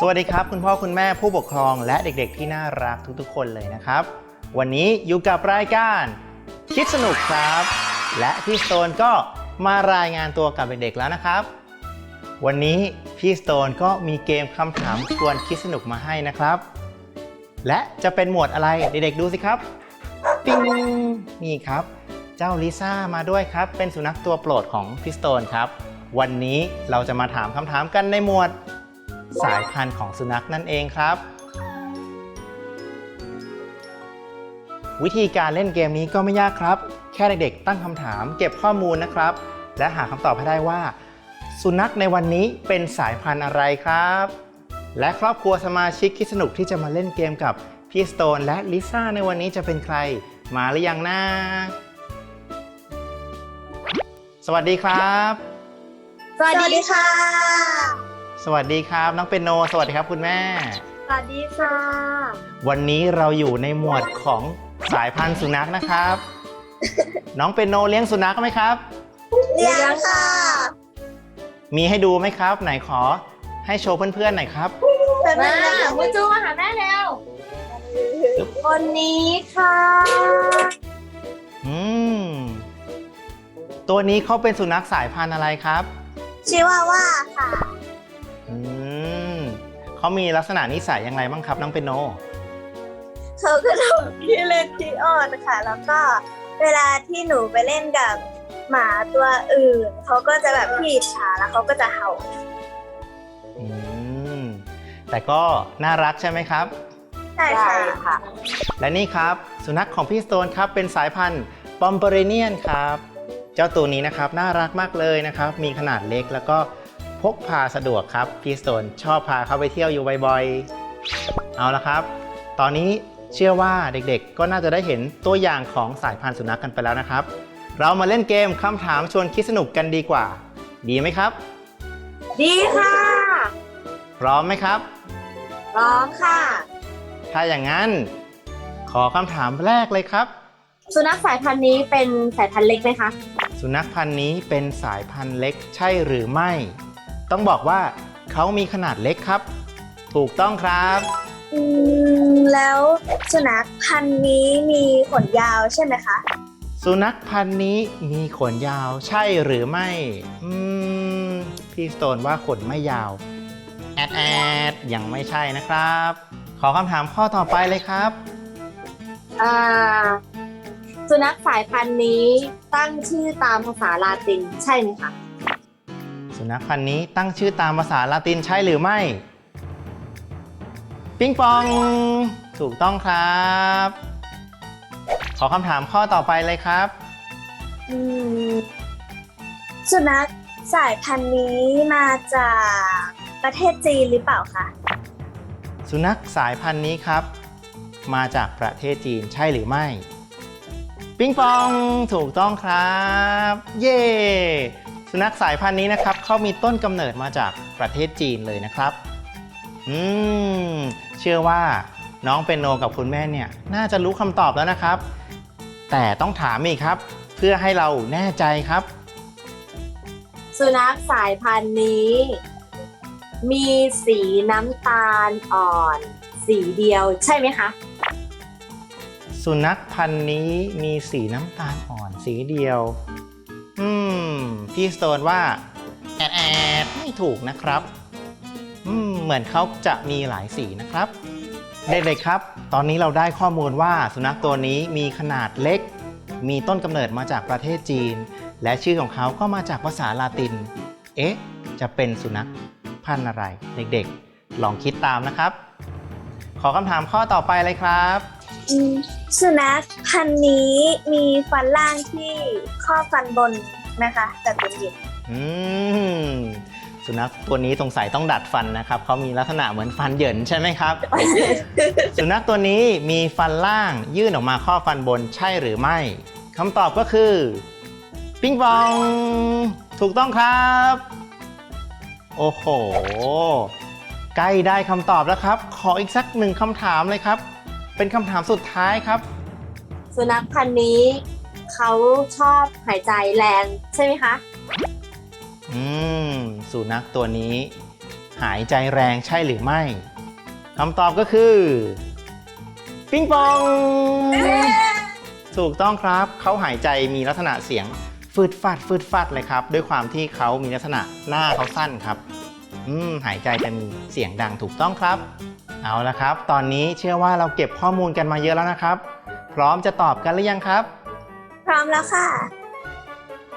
สวัสดีครับ คุณพ่อคุณแม่ผู้ปกครองและเด็กๆ ที่น่ารักทุกๆ คนเลยนะครับ วันนี้อยู่กับรายการคิดสนุกครับ และพี่สโตนก็มารายงานตัวกับเด็กๆแล้วนะครับ วันนี้พี่สโตนก็มีเกมคำถามชวนคิดสนุกมาให้นะครับ และจะเป็นหมวดอะไรเด็กๆดูสิครับปิ้งนี่ครับ เจ้าลิซ่ามาด้วยครับ เป็นสุนัขตัวโปรดของพี่สโตนครับ วันนี้เราจะมาถามคำถามกันในหมวด สายพันธุ์ของสุนัขนั่นเองครับ วิธีการเล่นเกมนี้ก็ไม่ยากครับ แค่เด็กๆ ตั้งคำถามเก็บข้อมูลนะครับ และหาคำตอบให้ได้ว่า สุนัขในวันนี้เป็นสายพันธุ์อะไรครับ และครอบครัวสมาชิกคิดสนุกที่จะมาเล่นเกมกับพี่สโตนและลิซ่าในวันนี้จะเป็นใคร มาหรือยังนะสวัสดีครับ สวัสดีค่ะ สวัสดีครับ น้องเป็นโน สวัสดีครับคุณแม่ สวัสดีค่ะ วันนี้เราอยู่ในหมวดของสายพันธุ์สุนัขนะครับ น้องเป็นโนเลี้ยงสุนัขไหมครับ เลี้ยงค่ะ มีให้ดูไหมครับ ไหนขอให้โชว์เพื่อนๆหน่อยครับ มามูจูมาหาแม่แล้วคนนี้ค่ะ อืม ตัวนี้เขาเป็นสุนัขสายพันธุ์อะไรครับชื่อว่าว่าค่ะอืม เขามีลักษณะนิสัยอย่างไรบ้างครับน้องเป็นโน เขาก็ทำที่เล่นที่อ่อนค่ะ แล้วก็เวลาที่หนูไปเล่นกับหมาตัวอื่น เขาก็จะแบบพี่ฉาแล้วเขาก็จะเห่า อืม แต่ก็น่ารักใช่ไหมครับ ใช่ค่ะ และนี่ครับ สุนัขของพี่สโตนครับ เป็นสายพันธุ์ปอมเปอเรเนียนครับ เจ้าตัวนี้นะครับ น่ารักมากเลยนะครับ มีขนาดเล็กแล้วก็พ กพาสะดวกครับพี่สโตนชอบพาเขาไปเที่ยวอยู่บ่อยๆ เอาละครับ ตอนนี้เชื่อว่าเด็กๆ ก็น่าจะได้เห็นตัวอย่างของสายพันธุ์สุนัขกันไปแล้วนะครับ เรามาเล่นเกมคำถามชวนคิดสนุกกันดีกว่า ดีไหมครับ ดีค่ะ พร้อมไหมครับ พร้อมค่ะ ถ้าอย่างนั้น ขอคำถามแรกเลยครับ สุนัขสายพันธุ์นี้เป็นสายพันธุ์เล็กไหมคะ สุนัขพันธุ์นี้เป็นสายพันธุ์เล็กใช่หรือไม่ ต้องบอกว่าเขามีขนาดเล็กครับ ถูกต้องครับ อืมแล้วสุนัขพันธุ์นี้มีขนยาวใช่ไหมคะ สุนัขพันธุ์นี้มีขนยาวใช่หรือไม่ อืม พี่สโตนว่าขนไม่ยาว แอดแอดยังไม่ใช่นะครับ ขอคำถามข้อต่อไปเลยครับ อ่า สุนัขสายพันธุ์นี้ตั้งชื่อตามภาษาลาตินใช่ไหมคะ สุนัขพันธุ์นี้ตั้งชื่อตามภาษาละตินใช่หรือไม่ ปิงปอง ถูกต้องครับ ขอคำถามข้อต่อไปเลยครับ อืมสุนัขสายพันธุ์นี้มาจากประเทศจีนหรือเปล่าคะ สุนัขสายพันธุ์นี้ครับ มาจากประเทศจีนใช่หรือไม่ ปิงปอง ถูกต้องครับ เย่ สุนัขสายพันธุ์นี้นะครับเขามีต้นกำเนิดมาจากประเทศจีนเลยนะครับ อืม เชื่อว่าน้องเป็นโนกับคุณแม่เนี่ย น่าจะรู้คำตอบแล้วนะครับ แต่ต้องถามอีกครับ เพื่อให้เราแน่ใจครับ สุนัขสายพันธุ์นี้ มีสีน้ำตาลอ่อน สีเดียวใช่ไหมคะสุนัขพันธุ์นี้มีสีน้ำตาลอ่อนสีเดียว อืม พี่สโตนว่าแอดแอดไม่ถูกนะครับ อืม เหมือนเขาจะมีหลายสีนะครับ เด็กๆครับ ตอนนี้เราได้ข้อมูลว่าสุนัขตัวนี้มีขนาดเล็ก มีต้นกำเนิดมาจากประเทศจีน และชื่อของเขาก็มาจากภาษาลาติน เอ๊ะ จะเป็นสุนัขพันธุ์อะไร เด็กๆ ลองคิดตามนะครับ ขอคำถามข้อต่อไปเลยครับ สุนัขพันธุ์นี้มีฟันล่างที่ข้อฟันบนนะคะ แต่เป็นหยิบอืมสุนัขตัวนี้สงสัยต้องดัดฟันนะครับเขามีลักษณะเหมือนฟันเหยินใช่ไหมครับ สุนัขตัวนี้มีฟันล่างยื่นออกมาข้อฟันบนใช่หรือไม่คำตอบก็คือ ปิงปอง ถูกต้องครับ โอ้โห ใกล้ได้คำตอบแล้วครับ ขออีกสักหนึ่งคำถามเลยครับ เป็นคำถามสุดท้ายครับ สุนัขพันธุ์นี้เขาชอบหายใจแรงใช่ไหมคะอืม สุนัขตัวนี้ หายใจแรงใช่หรือไม่คำตอบก็คือ ปิงปอง ถูกต้องครับ เขาหายใจมีลักษณะเสียงฟืดฟัดฟืดฟัดเลยครับ ด้วยความที่เขามีลักษณะหน้าเขาสั้นครับ อืม หายใจจะมีเสียงดังถูกต้องครับ เอาละครับ ตอนนี้เชื่อว่าเราเก็บข้อมูลกันมาเยอะแล้วนะครับ พร้อมจะตอบกันหรือยังครับ พร้อมแล้วค่ะ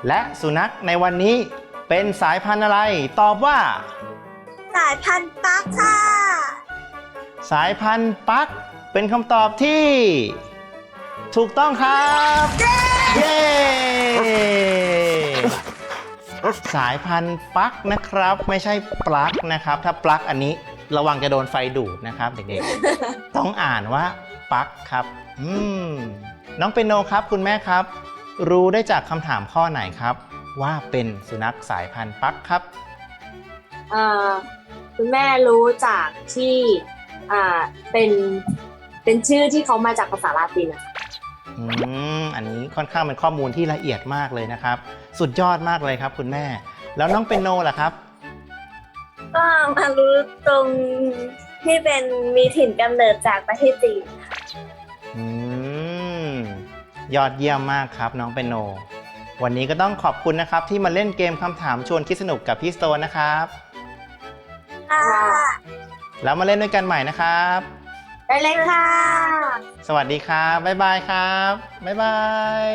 และสุนัขในวันนี้เป็นสายพันธุ์อะไร ตอบว่า สายพันธุ์ปักค่ะ สายพันธุ์ปักเป็นคำตอบที่ ถูกต้องครับ เย้ สายพันธุ์ปลั๊กนะครับ ไม่ใช่ปลั๊กนะครับ ถ้าปลั๊กอันนี้ ระวังจะโดนไฟดูดนะครับเด็กๆ ต้องอ่านว่าปลั๊กครับ อืม น้องเปนโนครับ คุณแม่ครับ รู้ได้จากคำถามข้อไหนครับ ว่าเป็นสุนัขสายพันธุ์ปลั๊กครับ เอ่อคุณแม่รู้จากที่อ่าเป็นเป็นชื่อที่เขามาจากภาษาลาตินอะอืม อันนี้ค่อนข้างเป็นข้อมูลที่ละเอียดมากเลยนะครับ สุดยอดมากเลยครับ คุณแม่ แล้วน้องเปนโนล่ะครับ ก็มารู้ตรงที่เป็นมีถิ่นกำเนิดจากประเทศจีนอืมยอดเยี่ยมมากครับน้องเปนโน วันนี้ก็ต้องขอบคุณนะครับ ที่มาเล่นเกมคำถามชวนคิดสนุกกับพี่สโตนนะครับ ค่ะแล้วมาเล่นด้วยกันใหม่นะครับ ได้เลยค่ะ สวัสดีครับบ๊ายบายครับบ๊ายบาย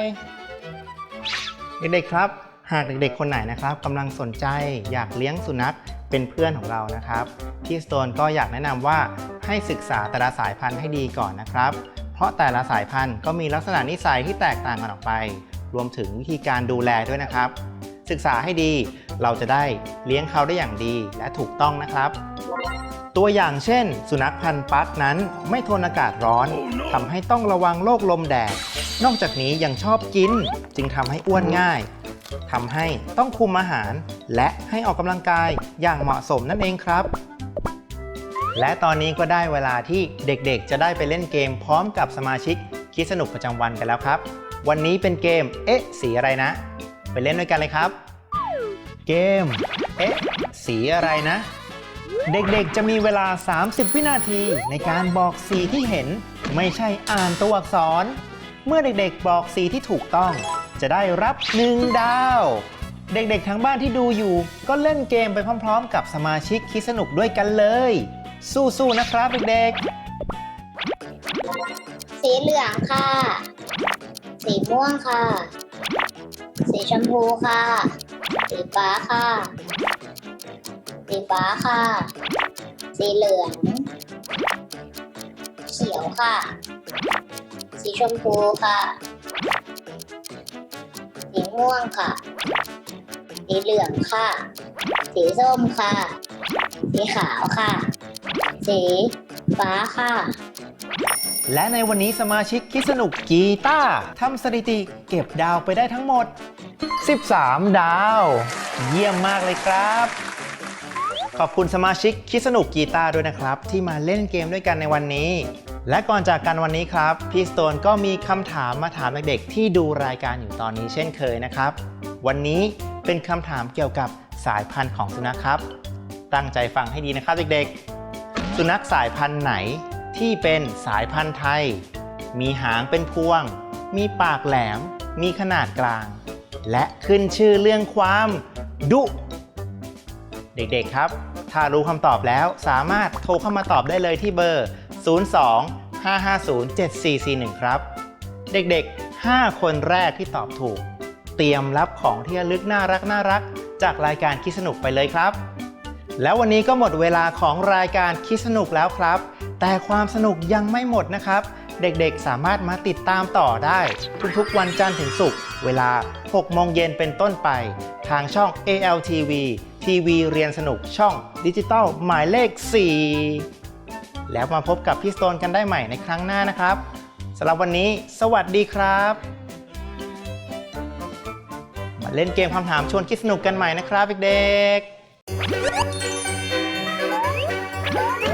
เด็กๆครับ หากเด็กๆคนไหนนะครับกำลังสนใจอยากเลี้ยงสุนัข เป็นเพื่อนของเรานะครับพี่สโตนก็อยากแนะนำว่าให้ศึกษาแต่ละสายพันธุ์ให้ดีก่อนนะครับ เพราะแต่ละสายพันธุ์ก็มีลักษณะนิสัยที่แตกต่างกันออกไป รวมถึงวิธีการดูแลด้วยนะครับ ศึกษาให้ดีเราจะได้เลี้ยงเขาได้อย่างดีและถูกต้องนะครับ ตัวอย่างเช่น สุนัขพันธุ์ปักนั้นไม่ทนอากาศร้อนทำให้ต้องระวังโรคลมแดดนอกจากนี้ยังชอบกินจึงทำให้อ้วนง่ายทำให้ต้องคุมอาหาร และให้ออกกำลังกายอย่างเหมาะสมนั่นเองครับ และตอนนี้ก็ได้เวลาที่เด็กๆ จะได้ไปเล่นเกมพร้อมกับสมาชิกคิดสนุกประจำวันกันแล้วครับ วันนี้เป็นเกม เอ๊ะ สีอะไรนะ ไปเล่นด้วยกันเลยครับ เกม เอ๊ะ สีอะไรนะ เด็กๆ จะมีเวลา 30 วินาทีในการบอกสีที่เห็น ไม่ใช่อ่านตัวอักษร เมื่อเด็กๆ บอกสีที่ถูกต้อง จะได้รับ 1 ดาว เด็กๆทั้งบ้านที่ดูอยู่ ก็เล่นเกมไปพร้อมๆ กับสมาชิกคิดสนุกด้วยกันเลย สู้ๆนะครับเด็กๆ สีเหลืองค่ะ สีม่วงค่ะ สีชมพูค่ะ สีฟ้าค่ะ สีฟ้าค่ะ สีเหลือง เขียวค่ะ สีชมพูค่ะ สีม่วงค่ะ สีเหลืองค่ะ สีส้มค่ะ สีขาวค่ะ สีฟ้าค่ะ และในวันนี้สมาชิกคิดสนุกกีตาร์ทำสถิติเก็บดาวไปได้ทั้งหมด 13 ดาว เยี่ยมมากเลยครับ ขอบคุณสมาชิกคิดสนุกกีตาร์ด้วยนะครับ ที่มาเล่นเกมด้วยกันในวันนี้ และก่อนจากกันวันนี้ครับ พี่สโตนก็มีคำถามมาถามเด็กๆที่ดูรายการอยู่ตอนนี้เช่นเคยนะครับ วันนี้ เป็นคำถามเกี่ยวกับสายพันธุ์ของสุนัขครับ ตั้งใจฟังให้ดีนะครับเด็กๆ สุนัขสายพันธุ์ไหนที่เป็นสายพันธุ์ไทย มีหางเป็นพวง มีปากแหลม มีขนาดกลาง และขึ้นชื่อเรื่องความดุ เด็กๆครับ ถ้ารู้คำตอบแล้วสามารถโทรเข้ามาตอบได้เลยที่เบอร์ 02 550 7441 ครับ เด็กๆ 5 คนแรกที่ตอบถูก เตรียมรับของที่ระลึกน่ารักน่ารักจากรายการคิดสนุกไปเลยครับ แล้ววันนี้ก็หมดเวลาของรายการคิดสนุกแล้วครับ แต่ความสนุกยังไม่หมดนะครับ เด็กๆสามารถมาติดตามต่อได้ ทุกๆวันจันทร์ถึงศุกร์เวลา 6 โมงเย็นเป็นต้นไป ทางช่อง ALTV ทีวีเรียนสนุกช่องดิจิตอลหมายเลข 4 แล้วมาพบกับพี่โตนกันได้ใหม่ในครั้งหน้านะครับสำหรับวันนี้ สวัสดีครับ เล่นเกมคำถามชวนคิดสนุกกันใหม่นะครับเด็กๆ